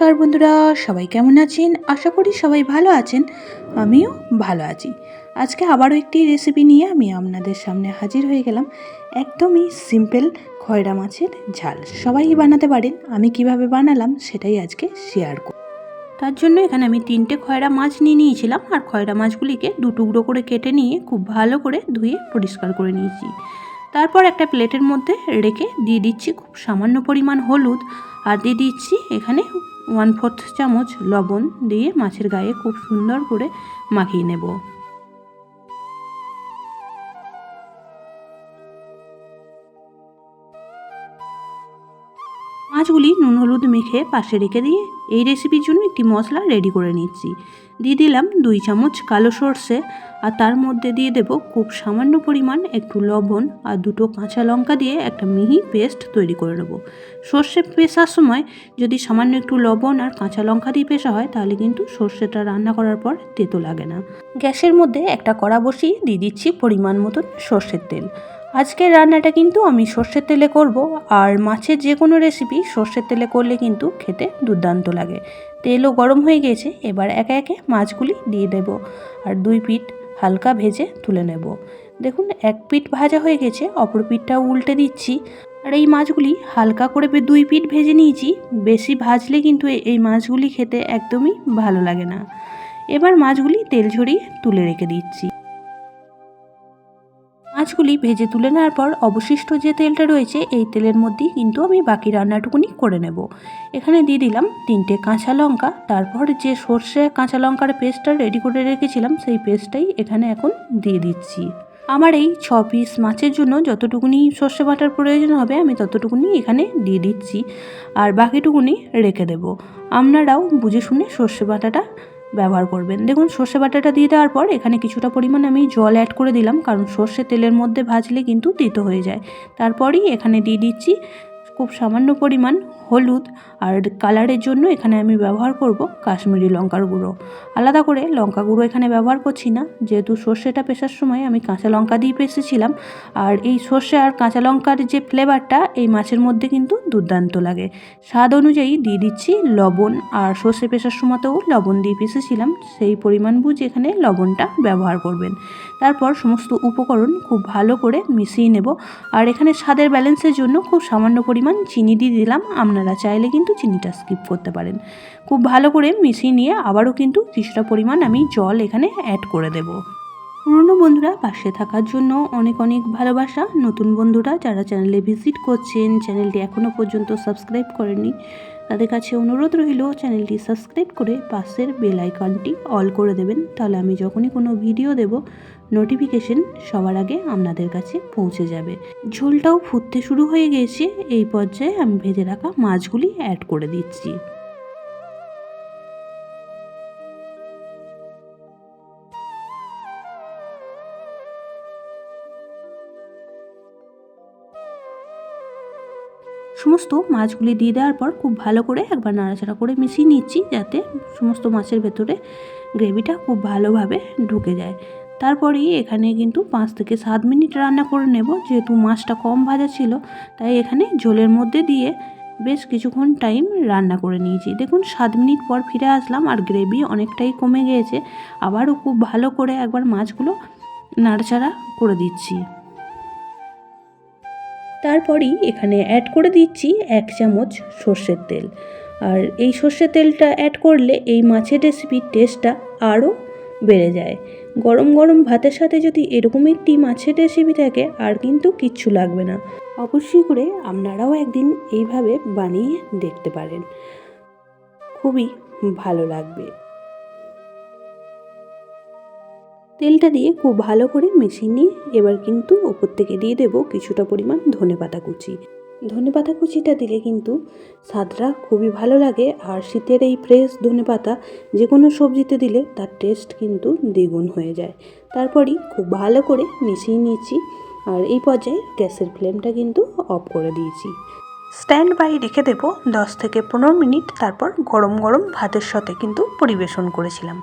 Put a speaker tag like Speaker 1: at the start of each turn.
Speaker 1: নমস্কার বন্ধুরা, সবাই কেমন আছেন? আশা করি সবাই ভালো আছেন, আমিও ভালো আছি। আজকে আবারও একটি রেসিপি নিয়ে আমি আপনাদের সামনে হাজির হয়ে গেলাম একদমই সিম্পল খয়রা মাছের ঝাল। সবাই বানাতে পারেন, আমি কীভাবে বানালাম সেটাই আজকে শেয়ার করব। তার জন্য এখানে আমি তিনটে খয়রা মাছ নিয়ে নিয়েছিলাম, আর খয়রা মাছগুলিকে দু টুকরো করে কেটে নিয়ে খুব ভালো করে ধুয়ে পরিষ্কার করে নিয়েছি। তারপর একটা প্লেটের মধ্যে রেখে দিয়ে দিচ্ছি খুব সামান্য পরিমাণ হলুদ, আর দিয়ে দিচ্ছি এখানে ওয়ান ফোর্থ চামচ লবণ দিয়ে মাছের গায়ে খুব সুন্দর করে মাখিয়ে নেব। মাছগুলি নুন, হলুদ মেখে পাশে রেখে দিয়ে এই রেসিপির জন্য একটি মশলা রেডি করে নিচ্ছি। দিয়ে দিলাম দুই চামচ কালো সর্ষে আর তার মধ্যে দিয়ে দেব খুব সামান্য পরিমাণ একটু লবণ আর দুটো কাঁচা লঙ্কা দিয়ে একটা মিহি পেস্ট তৈরি করে নেব। সর্ষে পেশার সময় যদি সামান্য একটু লবণ আর কাঁচা লঙ্কা দিয়ে পেশা হয়, তাহলে কিন্তু সর্ষেটা রান্না করার পর তেতো লাগে না। গ্যাসের মধ্যে একটা কড়া বসিয়ে দিয়ে দিচ্ছি পরিমাণ মতন সর্ষের তেল। আজকের রান্নাটা কিন্তু আমি সর্ষের তেলে করব, আর মাছের যে কোনো রেসিপি সর্ষের তেলে করলে কিন্তু খেতে দুর্দান্ত লাগে। তেলও গরম হয়ে গেছে, এবার একে একে মাছগুলি দিয়ে দেব, আর দুই পিঠ হালকা ভেজে তুলে নেব। দেখুন, এক পিঠ ভাজা হয়ে গেছে, অপর পিঠটাও উল্টে দিচ্ছি, আর এই মাছগুলি হালকা করে দুই পিঠ ভেজে নিয়েছি, বেশি ভাজলে কিন্তু এই মাছগুলি খেতে একদমই ভালো লাগে না। এবার মাছগুলি তেল ঝরিয়ে তুলে রেখে দিচ্ছি। মাছগুলি ভেজে তুলে নেওয়ার পর অবশিষ্ট যে তেলটা রয়েছে, এই তেলের মধ্যেই কিন্তু আমি বাকি রান্নাটুকুনি করে নেব। এখানে দিয়ে দিলাম তিনটে কাঁচা লঙ্কা, তারপর যে সর্ষে কাঁচা লঙ্কার পেস্টটা রেডি করে রেখেছিলাম, সেই পেস্টটাই এখানে এখন দিয়ে দিচ্ছি। আমার এই ছ পিস মাছের জন্য যতটুকুনি সর্ষে বাটার প্রয়োজন হবে, আমি ততটুকুনি এখানে দিয়ে দিচ্ছি। আর বাকিটুকুনি রেখে দেব। আপনারাও বুঝে শুনে সর্ষে বাটাটা ব্যবহার করবেন। দেখুন, সর্ষে বাটাটা দিয়ে দেওয়ার পর এখানে কিছুটা পরিমাণ আমি জল অ্যাড করে দিলাম, কারণ সর্ষে তেলের মধ্যে ভাজলে কিন্তু তিতো হয়ে যায়। তারপরই এখানে দিয়ে দিচ্ছি খুব সামান্য পরিমাণ হলুদ আর কালারের জন্য এখানে আমি ব্যবহার করব কাশ্মীরি লঙ্কার গুঁড়ো। আলাদা করে লঙ্কা গুঁড়ো এখানে ব্যবহার করছি না। যেহেতু সর্ষেটা পেশার সময় আমি কাঁচা লঙ্কা দিয়ে পেষেছিলাম আর এই সর্ষে আর কাঁচা লঙ্কার যে ফ্লেভারটা, এই মাছের মধ্যে কিন্তু দুর্দান্ত লাগে। স্বাদ অনুযায়ী দিয়ে দিচ্ছি লবণ। আর সর্ষে পেশার সময়তেও লবণ দিয়ে পেষেছিলাম সেই পরিমাণ বুঝে এখানে লবণটা ব্যবহার করবেন। তারপর সমস্ত উপকরণ খুব ভালো করে মিশিয়ে নেব। আর এখানে স্বাদের ব্যালেন্সের জন্য খুব সামান্য পরিমাণ চিনি দিয়ে দিলাম। আপনারা চাইলে কিন্তু চিনিটা স্কিপ করতে পারেন। খুব ভালো করে মিশিয়ে নিয়ে আবারও কিন্তু কিছুটা পরিমাণ আমি জল এখানে অ্যাড করে দেব। পুরনো বন্ধুরা, পাশে থাকার জন্য অনেক অনেক ভালোবাসা। নতুন বন্ধুরা, যারা চ্যানেলে ভিজিট করছেন চ্যানেলটি এখনও পর্যন্ত সাবস্ক্রাইব করেননি, তাদের কাছে অনুরোধ রইল চ্যানেলটি সাবস্ক্রাইব করে পাশের বেল আইকনটি অল করে দেবেন। তাহলে আমি যখনই কোনো ভিডিও দেব নোটিফিকেশন সবার আগে আপনাদের কাছে পৌঁছে যাবে। ঝোলটাও ফুটতে শুরু হয়ে গিয়েছে এই পর্যায়ে আমি ভেজে রাখা মাছগুলি অ্যাড করে দিচ্ছি। সমস্ত মাছগুলি দিয়ে দেওয়ার পর খুব ভালো করে একবার নাড়াচাড়া করে মিশিয়ে নিচ্ছি যাতে সমস্ত মাছের ভেতরে গ্রেভিটা খুব ভালোভাবে ঢুকে যায়। তারপরেই এখানে কিন্তু পাঁচ থেকে সাত মিনিট রান্না করে নেব। যেহেতু মাছটা কম ভাজা ছিল, তাই এখানে ঝোলের মধ্যে দিয়ে বেশ কিছুক্ষণ টাইম রান্না করে নিয়েছি। দেখুন, সাত মিনিট পর ফিরে আসলাম আর গ্রেভি অনেকটাই কমে গিয়েছে। আবারও খুব ভালো করে একবার মাছগুলো নাড়াচাড়া করে দিচ্ছি। তারপরই এখানে অ্যাড করে দিচ্ছি এক চামচ সর্ষের তেল। আর এই সর্ষের তেলটা অ্যাড করলে এই মাছের রেসিপির টেস্টটা আরও বেড়ে যায়। গরম গরম ভাতের সাথে যদি এরকম একটি মাছের রেসিপি থাকে, আর কিন্তু কিচ্ছু লাগবে না। অবশ্যই করে আপনারাও একদিন এইভাবে বানিয়ে দেখতে পারেন। খুবই ভালো লাগবে। তেলটা দিয়ে খুব ভালো করে মিশিয়ে নিয়ে এবার কিন্তু ওপর থেকে দিয়ে দেব কিছুটা পরিমাণ ধনে পাতা কুচি। ধনে পাতা কুচিটা দিলে কিন্তু স্বাদটা খুবই ভালো লাগে আর শীতের এই ফ্রেশ ধনে পাতা যে কোনো সবজিতে দিলে তার টেস্ট কিন্তু দ্বিগুণ হয়ে যায়। তারপরই খুব ভালো করে মিশিয়ে নিয়েছি আর এই পর্যায়ে গ্যাসের ফ্লেমটা কিন্তু অফ করে দিয়েছি। স্ট্যান্ড বাই রেখে দেবো দশ থেকে পনেরো মিনিট, তারপর গরম গরম ভাতের সাথে কিন্তু পরিবেশন করেছিলাম।